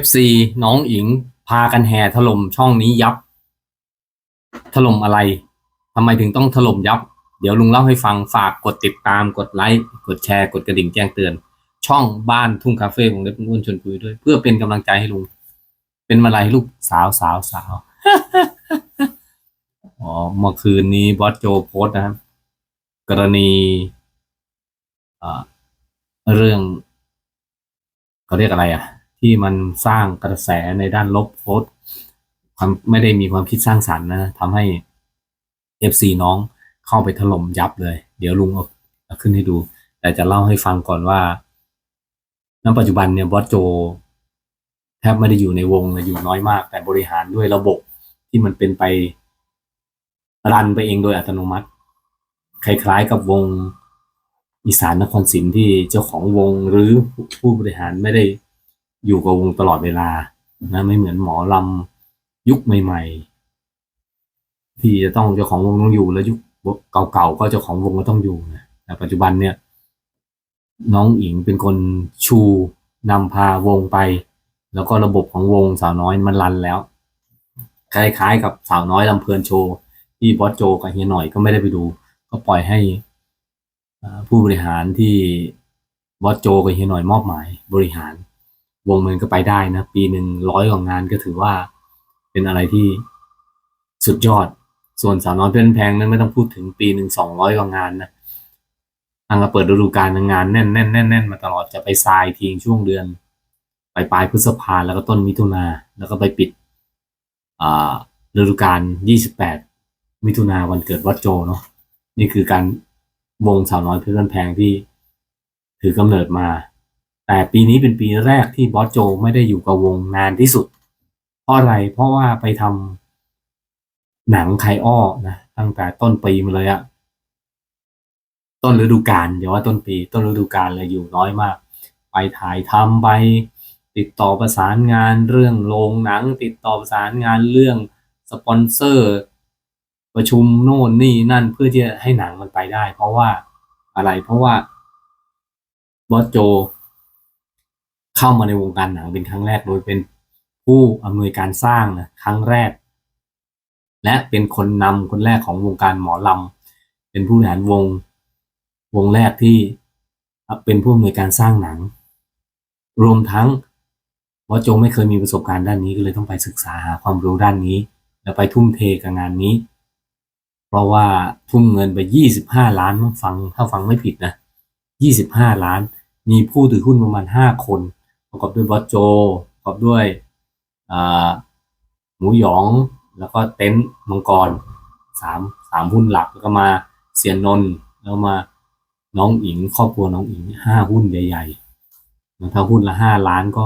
FC น้องอิงพากันแห่ถล่มช่องนี้ยับ ถล่มอะไรทำไมถึงต้องถล่มยับ เดี๋ยวลุงเล่าให้ฟังฝากกดติดตามกดไลค์กดแชร์ กดกระดิ่งแจ้งเตือน ช่องบ้านทุ่งคาเฟ่ของเล็บอ้วนชนคุยด้วย เพื่อเป็นกำลังใจให้ลุง เป็นมาลัยลูกสาวสาวสาวอ๋อเมื่อคืนนี้บอสโจโพสนะครับ กรณีเอ่อเรื่องเขาเรียกอะไรอะ ที่มันสร้างกระแสในด้านลบโพสต์ความไม่ได้มีความคิดสร้างสรรค์นะทำให้ FC น้องเข้าไปถล่มยับเลย เดี๋ยวลุงเอาเอขึ้นให้ดู แต่จะเล่าให้ฟังก่อนว่าณปัจจุบันเนี่ยบอสโจแทบไม่ได้อยู่ในวงเลยอยู่น้อยมาก แต่บริหารด้วยระบบที่มันเป็นไปรันไปเองโดยอัตโนมัติ คล้ายๆกับวงอีสานนครศรีที่เจ้าของวงหรือผู้บริหารไม่ได้ อยู่กับวงตลอดเวลานะไม่เหมือนหมอลำยุคใหม่ ๆ ที่จะต้องเจ้าของวงต้องอยู่แล้วยุคเก่าๆก็เจ้าของวงก็ต้องอยู่นะแต่ปัจจุบันเนี่ย น้องอิงเป็นคนชูนำพาวงไป แล้วก็ระบบของวงสาวน้อยมันรันแล้ว คล้ายๆ กับสาวน้อยลำเพลินโชว์ที่บอสโจกับเฮียหน่อยก็ไม่ได้ไปดู ก็ปล่อยให้ผู้บริหารที่บอสโจกับเฮียหน่อยมอบหมายบริหาร วงมันก็ไปได้นะ ปีหนึ่งร้อยกว่างานก็ถือว่าเป็นอะไรที่สุดยอด ส่วนสาวน้อยเพื่อนแพงนั้นไม่ต้องพูดถึงปีหนึ่งสองร้อยกว่างานนะทางก็เปิดฤดูกาลงานแน่นแน่นแน่นแน่นมาตลอดจะไปทรายทิ้งช่วงเดือนปลายปลายพฤษภาแล้วก็ต้นมิถุนาแล้วก็ไปปิดฤดูกาล28มิถุนาวันเกิดวัดโจเนาะนี่คือการวงสาวน้อยเพื่อนแพงที่ถือกำเนิดมา แต่ปีนี้เป็นปีแรกที่บอสโจไม่ได้อยู่กับวงนานที่สุด เพราะอะไรเพราะว่าไปทำหนังไคอ้อนะตั้งแต่ต้นปีมาเลยอะต้นฤดูกาลอย่าว่าต้นปี ต้นฤดูกาลเลยอยู่น้อยมาก ไปถ่ายทำไปติดต่อประสานงานเรื่องโรงหนัง ติดต่อประสานงานเรื่องสปอนเซอร์ ประชุมโน่นนี่นั่นเพื่อที่จะให้หนังมันไปได้ เพราะว่าอะไรเพราะว่าบอสโจ เข้ามาในวงการหนังเป็นครั้งแรก โดยเป็นผู้อำนวยการสร้างนะครั้งแรก และเป็นคนนำคนแรกของวงการหมอลำเป็นผู้บริหารวงวงแรกที่เป็นผู้อำนวยการสร้างหนัง รวมทั้งบอสโจไม่เคยมีประสบการณ์ด้านนี้ก็เลยต้องไปศึกษาหาความรู้ด้านนี้ แล้วไปทุ่มเทกับงานนี้ เพราะว่าทุ่มเงินไป 25 ล้านฟังถ้าฟังไม่ผิดนะ 25 ล้าน มีผู้ถือหุ้นประมาณ 5 คน ประกอบด้วยบอสโจประกอบด้วยหมูหยอง แล้วก็เต็นท์มังกรสามสามหุ้นหลักแล้วก็มาเสียนนท์แล้วมาน้องอิงครอบครัวน้องอิงห้าหุ้นใหญ่ๆถ้าหุ้นละห้าล้านก็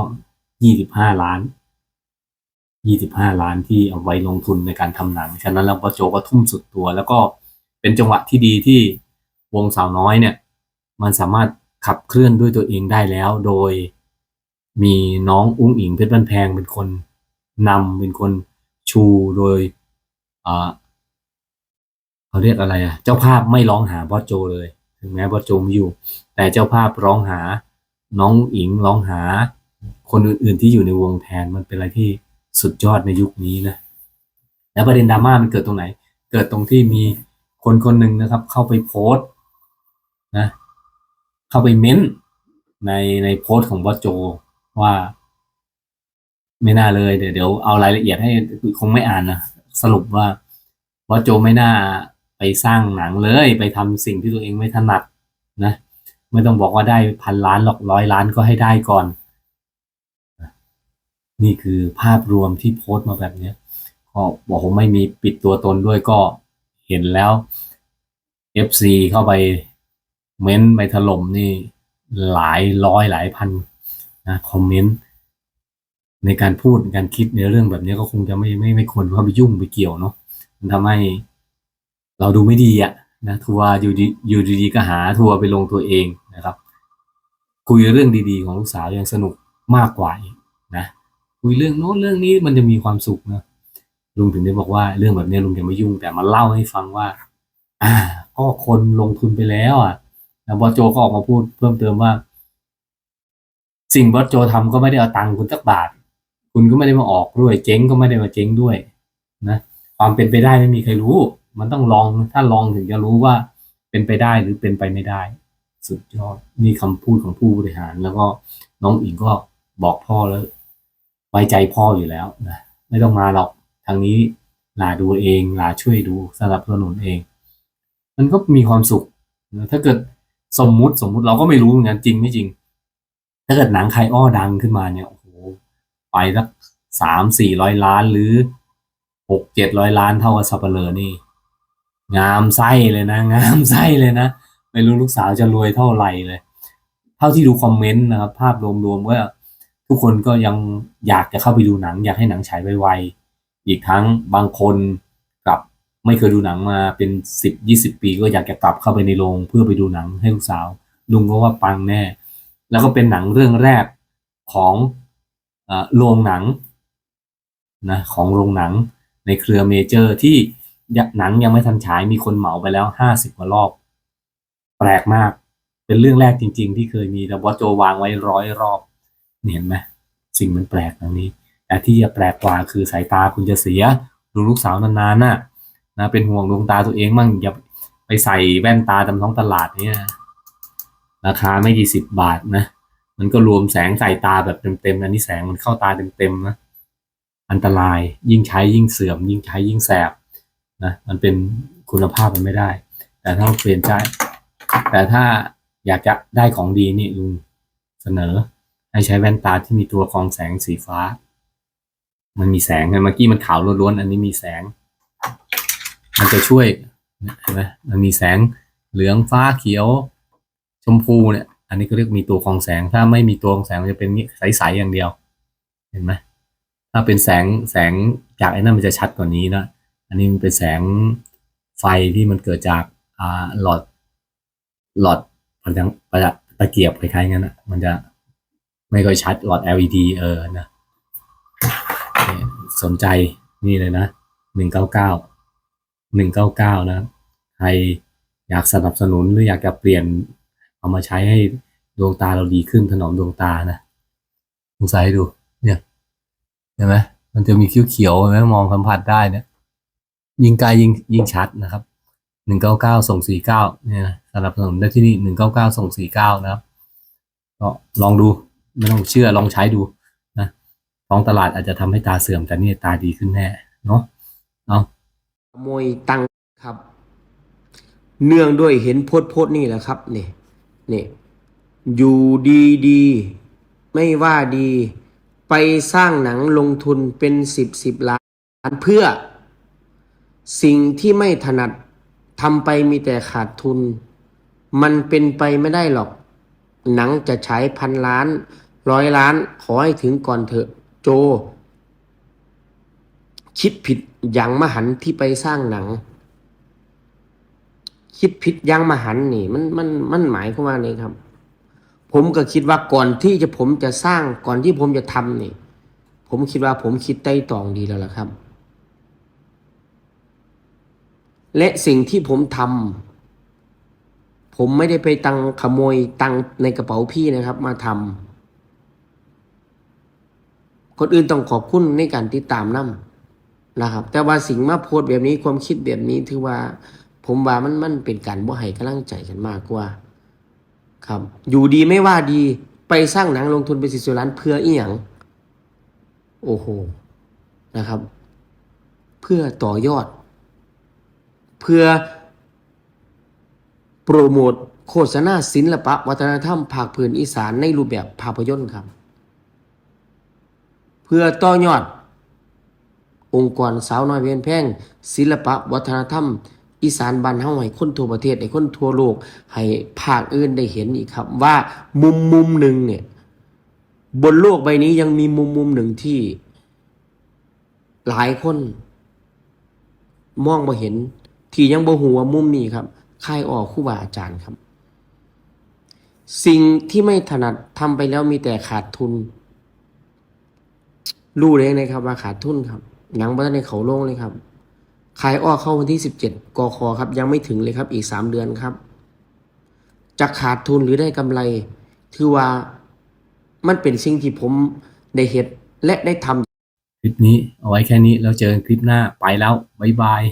ยี่สิบห้าล้านยี่สิบห้าล้านที่เอาไว้ลงทุนในการทำหนัง ฉะนั้นแล้วบอสโจก็ทุ่มสุดตัว แล้วก็เป็นจังหวะที่ดีที่วงสาวน้อยเนี่ย มันสามารถขับเคลื่อนด้วยตัวเองได้แล้วโดย มีน้องอุ้งอิงเพชรบ้านแพงเป็นคนนำเป็นคนชูโดยเขาเรียกอะไรอะ เจ้าภาพไม่ร้องหาบอสโจเลย ถึงแม้บอสโจไม่อยู่ แต่เจ้าภาพร้องหา น้องอิงร้องหา คนอื่นๆที่อยู่ในวงแทนมันเป็นอะไรที่สุดยอดในยุคนี้นะแล้วประเด็นดราม่ามันเกิดตรงไหน เกิดตรงที่มีคนคนหนึ่งนะครับ เข้าไปโพสต์นะ เข้าไปเม้นต์ในในโพสต์ของบอสโจ ว่า ไม่น่าเลยเดี๋ยวเดี๋ยวเอารายละเอียดให้คงไม่อ่านนะสรุปว่าบอสโจไม่น่าไปสร้างหนังเลย ไปทำสิ่งที่ตัวเองไม่ถนัดนะไม่ต้องบอกว่าได้พันล้านหรอกร้อยล้านก็ให้ได้ก่อน นี่คือภาพรวมที่โพสต์มาแบบเนี้ยก็บอกผมไม่มีปิดตัวตนด้วยก็เห็นแล้ว FC เข้าไปเม้นต์ไปถล่มนี่หลายร้อยหลายพัน นะคอมเมนต์ในการพูดในการคิดในเรื่องแบบนี้ก็คงจะไม่ไม่ไม่ควรเข้าไปยุ่งไปเกี่ยวเนาะมันทำให้เราดูไม่ดีอะนะทัวร์อยู่ดีอยู่ดีๆก็หาทัวร์ไปลงตัวเองนะครับ คุยเรื่องดีๆของลูกสาวยังสนุกมากกว่าอีกนะคุยเรื่องโน้นเรื่องนี้มันจะมีความสุขนะลุงถึงได้บอกว่าเรื่องแบบนี้ลุงจะไม่ยุ่งแต่มาเล่าให้ฟังว่า อ่า ก็คนลงทุนไปแล้ว อะแล้วบอโจก็ออกมาพูดเพิ่มเติมว่า สิ่งบอสโจทำก็ไม่ได้เอาตังค์คุณสักบาท คุณก็ไม่ได้มาออกด้วย เจ๊งก็ไม่ได้มาเจ๊งด้วยนะความเป็นไปได้ไม่มีใครรู้ มันต้องลองถ้าลองถึงจะรู้ว่าเป็นไปได้หรือเป็นไปไม่ได้ สุดยอดนี่คำพูดของผู้บริหาร แล้วก็น้องอิงก็บอกพ่อแล้วไว้ใจพ่ออยู่แล้วนะไม่ต้องมาหรอกทางนี้ลาดูเองลาช่วยดูสนับสนุนเอง มันก็มีความสุขนะถ้าเกิดสมมุติสมมุติเราก็ไม่รู้เหมือนกันจริงไม่จริง ถ้าเกิดหนังใครอ้อดังขึ้นมาเนี่ยโอ้โหไปสักสามสี่ร้อยล้านหรือหกเจ็ดร้อยล้านเท่ากับสับเปลือนี่ งามไส้เลยนะ งามไส้เลยนะ ไม่รู้ลูกสาวจะรวยเท่าไหร่เลย เท่าที่ดูคอมเมนต์นะครับ ภาพรวมๆก็ทุกคนก็ยังอยากจะเข้าไปดูหนัง อยากให้หนังฉายไวๆอีกทั้งบางคนกลับไม่เคยดูหนังมาเป็นสิบยี่สิบปี ก็อยากจะกลับเข้าไปในโรงเพื่อไปดูหนังให้ลูกสาวลุงก็ว่าปังแน่ แล้วก็เป็นหนังเรื่องแรกของโรงหนังนะของโรงหนังในเครือเมเจอร์ที่หนังยังไม่ทันฉายมีคนเหมาไปแล้วห้าสิบกว่ารอบ แปลกมาก เป็นเรื่องแรกจริง ๆ ที่เคยมีแต่บอสโจวางไว้ร้อยรอบเห็นไหมสิ่งมันแปลกตรงนี้แต่ที่จะแปลกกว่าคือสายตาคุณจะเสียดูลูกสาวนานๆน่ะนะเป็นห่วงดวงตาตัวเองมั่งอย่าไปใส่แว่นตาตามท้องตลาดเนี่ย ราคาไม่กี่สิบบาทนะ มันก็รวมแสงใส่ตาแบบเต็มๆอันนี้แสงมันเข้าตาเต็มๆนะอันตรายยิ่งใช้ยิ่งเสื่อม ยิ่งใช้ยิ่งแสบนะมันเป็นคุณภาพมันไม่ได้ แต่ถ้าเปลี่ยนใจแต่ถ้าอยากจะได้ของดีนี่ลุงเสนอ ให้ใช้แว่นตาที่มีตัวกรองแสงสีฟ้า มันมีแสงไงเมื่อกี้มันขาวล้วนๆอันนี้มีแสง มันจะช่วยเห็นไหมมันมีแสงเหลืองฟ้าเขียว ชมพูเนี่ย อันนี้ก็เรียกมีตัวกองแสง ถ้าไม่มีตัวกองแสงมันจะเป็นนี้ใสๆอย่างเดียว เห็นไหมถ้าเป็นแสงแสงจากไอ้นั่นมันจะชัดกว่านี้นะ อันนี้มันเป็นแสงไฟที่มันเกิดจากอ่าหลอด หลอดประดังประดับตะเกียบคล้ายๆงั้นนะมันจะไม่ค่อยชัดหลอด LED เออนะสนใจนี่เลยนะหนึ่งเก้าเก้าหนึ่งเก้าเก้านะ ใครอยากสนับสนุนหรืออยากจะเปลี่ยน เอามาใช้ให้ดวงตาเราดีขึ้นถนอมดวงตานะลองใส่ดู เนี่ยเห็นไหมมันจะมีเขียวๆเห็นไหมมองสัมผัสได้เนี่ย ยิงไกลยิงยิงชัดนะครับหนึ่งเก้าเก้าส่งสี่เก้าเนี่ยนะสนับสนุนได้ที่นี่หนึ่งเก้าเก้าส่งสี่เก้านะครับก็ลองดูไม่ต้องเชื่อลองใช้ดูนะท้องตลาดอาจจะทำให้ตาเสื่อมแต่นี่ตาดีขึ้นแน่เนาะเอาขโมยตังค์ครับ เนื่องด้วยเห็นโพดโพดนี่แหละครับนี่ นี่อยู่ดีดีๆไม่ว่าดี ไปสร้างหนังลงทุนเป็นสิบสิบล้านเพื่อ สิ่งที่ไม่ถนัดทำไปมีแต่ขาดทุน มันเป็นไปไม่ได้หรอก หนังจะฉายพันล้าน ร้อยล้านขอให้ถึงก่อนเถอะ โจ คิดผิดอย่างมหันต์ที่ไปสร้างหนัง คิดผิดย่างมหันนี่ มันมันมันหมายความว่าไงครับ ผมก็คิดว่าก่อนที่จะผมจะสร้างก่อนที่ผมจะทำนี่ ผมคิดว่าผมคิดใต้ตองดีแล้วล่ะครับ และสิ่งที่ผมทำผมไม่ได้ไปตังขโมยตังในกระเป๋าพี่นะครับ มาทำคนอื่นต้องขอบคุณในการติดตามนํนะครับ แต่ว่าสิ่งมาโพสแบบนี้ความคิดแบบนี้ถือว่า ผมว่ามันมันเป็นการบ่ให้กำลังใจกันมากกว่า ครับ อยู่ดีไม่ว่าดีไปสร้างหนังลงทุนไปสิบล้านเพื่ออีหยังโอ้โหนะครับ เพื่อต่อยอด เพื่อ โปรโมทโฆษณาศิลปะ วัฒนธรรมภาคพื้นอีสานในรูปแบบภาพยนตร์ครับ เพื่อต่อยอด องค์กรสาวน้อยเพียนแพงศิลปะ วัฒนธรรม อีสานบ้านเฮาให้คนทั่วประเทศให้คนทั่วโลก ให้ภาคอื่นได้เห็นอีกครับ ว่ามุมมุมหนึ่งเนี่ย บนโลกใบนี้ยังมีมุมมุมหนึ่งที่ หลายคน มองบ่เห็น ที่ยังบ่หัวมุมนี้ครับค่ายออกคู่บาอาจารย์ครับ สิ่งที่ไม่ถนัดทำไปแล้วมีแต่ขาดทุน รู้เลยนะครับว่าขาดทุนครับหนังบันในเขาโล่งเลยครับ ขายอ้อเข้าวันที่สิบเจ็ดกคครับ ยังไม่ถึงเลยครับอีกสามเดือนครับ จะขาดทุนหรือได้กำไร ถือว่ามันเป็นสิ่งที่ผมได้เห็ดและได้ทำคลิปนี้เอาไว้แค่นี้แล้วเจอกันคลิปหน้าไปแล้ว บ๊ายบาย